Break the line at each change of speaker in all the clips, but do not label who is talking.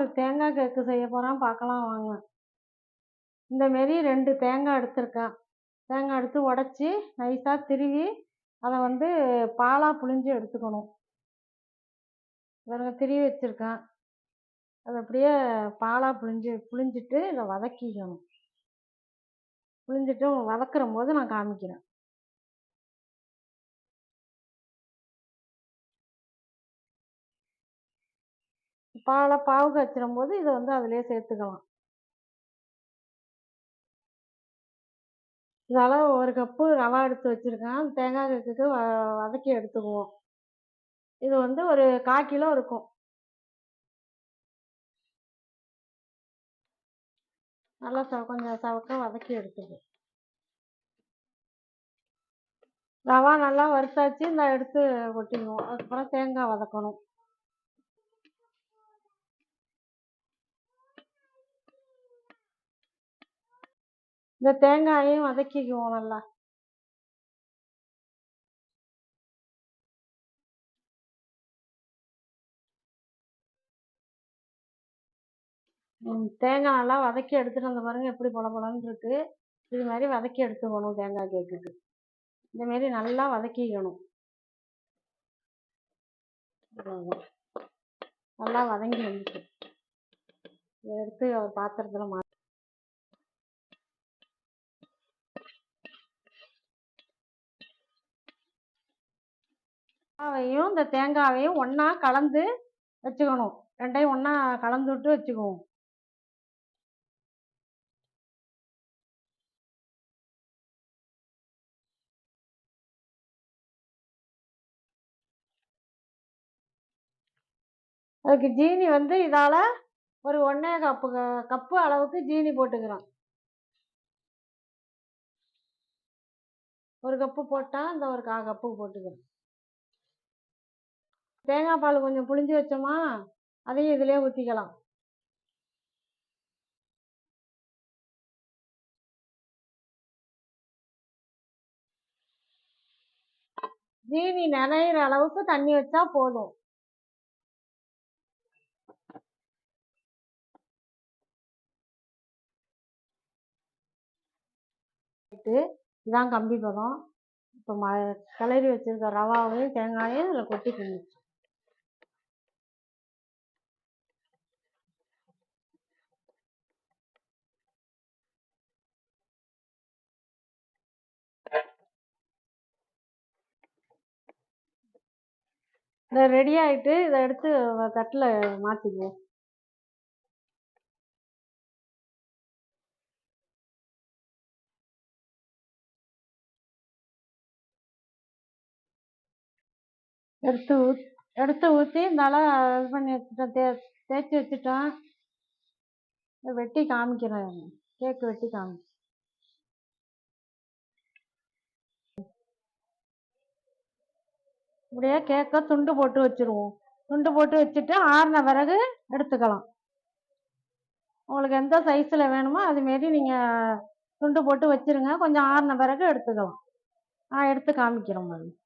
ஒரு தேங்காய் கேக்கு செய்ய போகிறேன் பார்க்கலாம் வாங்க. இந்த மாரி ரெண்டு தேங்காய் எடுத்திருக்கேன். தேங்காய் எடுத்து உடச்சி நைஸாக திருவி அதை வந்து பாலாக புழிஞ்சு எடுத்துக்கணும். இவங்க திருவி வச்சுருக்கேன். அதை அப்படியே பாலாக புழிஞ்சு புழிஞ்சிட்டு இதை வதக்கிக்கணும். புழிஞ்சிட்டு வதக்குற போது நான் காமிக்கிறேன். பாலை பாவு காய்ச்சிரும் போது இதை வந்து அதிலே சேர்த்துக்கலாம். இதனால் ஒரு கப்பு ரவா எடுத்து வச்சுருக்கேன். தேங்காய் கேக்குக்கு வ வதக்கி எடுத்துக்குவோம். இது வந்து ஒரு கால் கிலோ இருக்கும். நல்லா ச கொஞ்சம் சவக்க வதக்கி எடுத்துக்குவோம் ரவா நல்லா வறுத்தாச்சு. இந்த எடுத்து கொட்டிக்குவோம் அதுக்கப்புறம் தேங்காய் வதக்கணும். இந்த தேங்காயையும் வதக்கிக்குவோம் நல்லா. தேங்காய் நல்லா வதக்கி எடுத்துகிட்டு வந்த பாருங்க எப்படி பொல பொலன்னு இருக்கு. இது மாதிரி வதக்கி எடுத்துக்கணும் தேங்காய் கேக்குக்கு. இந்த மாரி நல்லா வதக்கிக்கணும். நல்லா வதங்கி வந்துச்சு எடுத்து பாத்திரத்தில் மா அவையும் இந்த தேங்காயையும் ஒன்றா கலந்து வச்சுக்கணும். ரெண்டையும் ஒன்றா கலந்து விட்டு வச்சுக்குவோம். அதுக்கு ஜீனி வந்து இதால் ஒரு ஒன்றே கப்பு கப்பு அளவுக்கு ஜீனி போட்டுக்கிறோம். ஒரு கப்பு போட்டால் இந்த ஒரு கா கப்பு போட்டுக்கிறோம். தேங்காய் பால் கொஞ்சம் புழிஞ்சு வச்சோமா அதையும் இதிலே ஊற்றிக்கலாம் ஜீனி நனையிற அளவுக்கு தண்ணி வச்சா போதும். இதான் கம்பி பதம். இப்போ ம கிளறி வச்சுருக்க ரவாவையும் தேங்காயும் இதில் கொட்டி கிண்டிச்சு இந்த ரெடி ஆகிட்டு இதை எடுத்து தட்டில் மாற்றிக்குவோம் எடுத்து ஊத் எடுத்து ஊற்றி நல்லா இது பண்ணி வச்சுட்டோம் தே தேய்ச்சி வச்சுட்டோம் வெட்டி காமிக்கிறேன். கேக்கு வெட்டி காமி இப்படியே கேக்க துண்டு போட்டு வச்சுருவோம். துண்டு போட்டு வச்சுட்டு ஆறின பிறகு எடுத்துக்கலாம். உங்களுக்கு எந்த சைஸில் வேணுமோ அதுமாரி நீங்கள் துண்டு போட்டு வச்சுருங்க. கொஞ்சம் ஆறின பிறகு எடுத்துக்கலாம். நான் எடுத்து காமிக்கிறோம் பாருங்க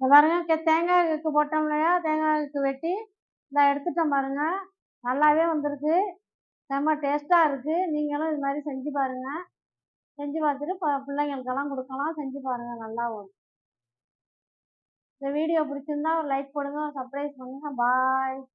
பாருங்க தேங்காய் கேக்கு போட்டோம் இல்லையா? தேங்காய் கேக்கு வெட்டி இதை எடுத்துட்டோம் பாருங்க. நல்லாவே வந்திருக்கு. செம்ம டேஸ்ட்டாக இருக்குது நீங்களும் இது மாதிரி செஞ்சு பாருங்கள் செஞ்சு பார்த்துட்டு ப பிள்ளைங்களுக்கெல்லாம் கொடுக்கலாம். செஞ்சு பாருங்கள் நல்லா வரும். இந்த வீடியோ பிடிச்சிருந்தா ஒரு லைக் போடுங்க சப்ஸ்கிரைப் பண்ணுங்கள் பாய்